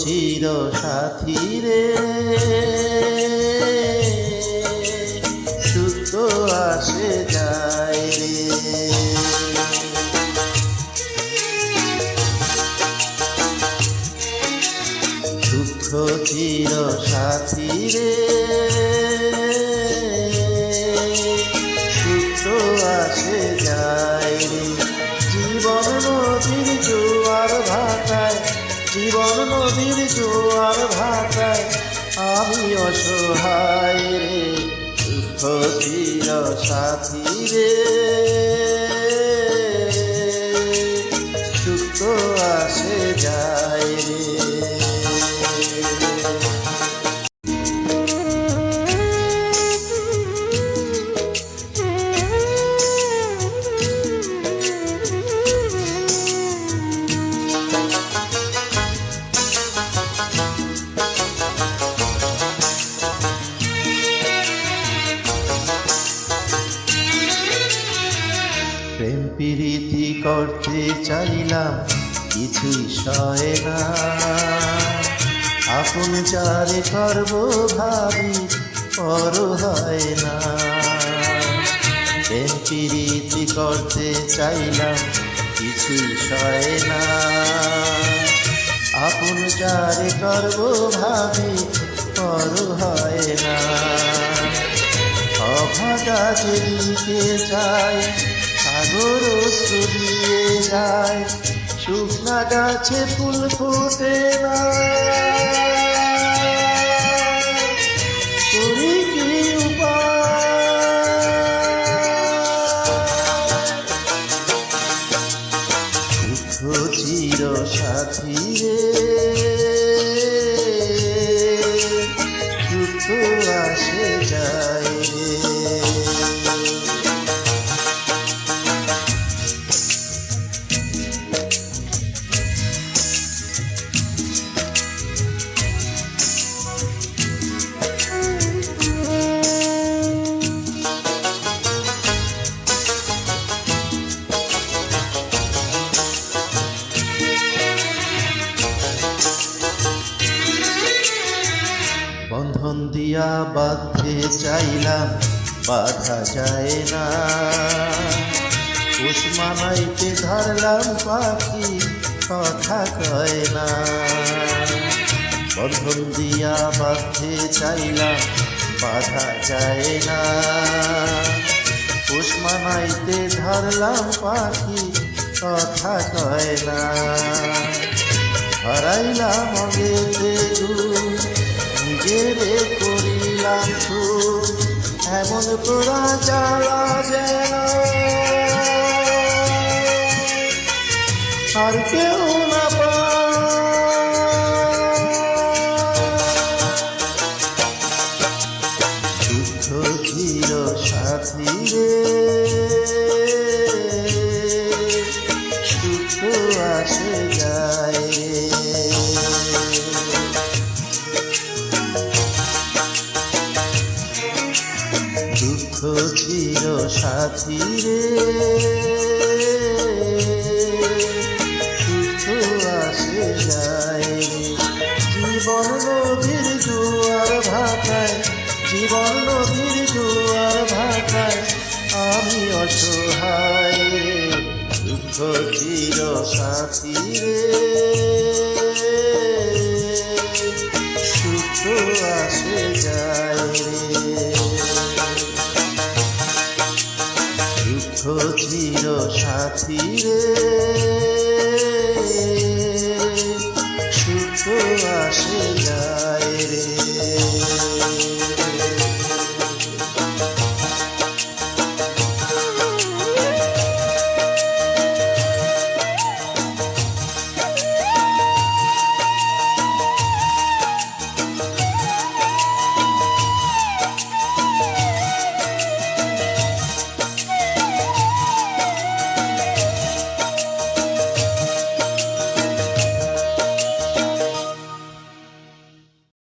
চির সাথী রে দুঃখ চির সাথী রে। সুখ আসে যায় রে। জীবন নদীর জোয়ার ভাটায়, জীবন নদীর জোয়ার ভাটায় আমি অসহায় রে। দুঃখ চির সাথী রে। করতে চাইলাম, কিছুই সয় না। আপন চারে করব ভাবি পর হয় না। প্রীতি করতে চাইলাম, কিছুই সয় না। আপন চারে করব ভাবি পর হয় না। অভাগা যায় সাগর ছড়িয়ে যায়। শুকনা গাছে ফুল ফুটে না। দিয়া বাঁধতে চাইলাম, বাধা যায় না। উসমানাইতে ধরলাম পাখি, কথা কয় না। বন্ধন দিয়া বাঁধতে চাইলাম, বাধা যায় না। উসমানাইতে ধরলাম পাখি, কথা কয় না। হারাইলাম এমন চালা যেন সাথী রে সুখ আসে যায়। রে জীবন নদীর ভাটায়, জীবন ভাটায় অসহায়। দুঃখ চির সাথী রে। দুঃখ চির সাথী রে। সুখ আসে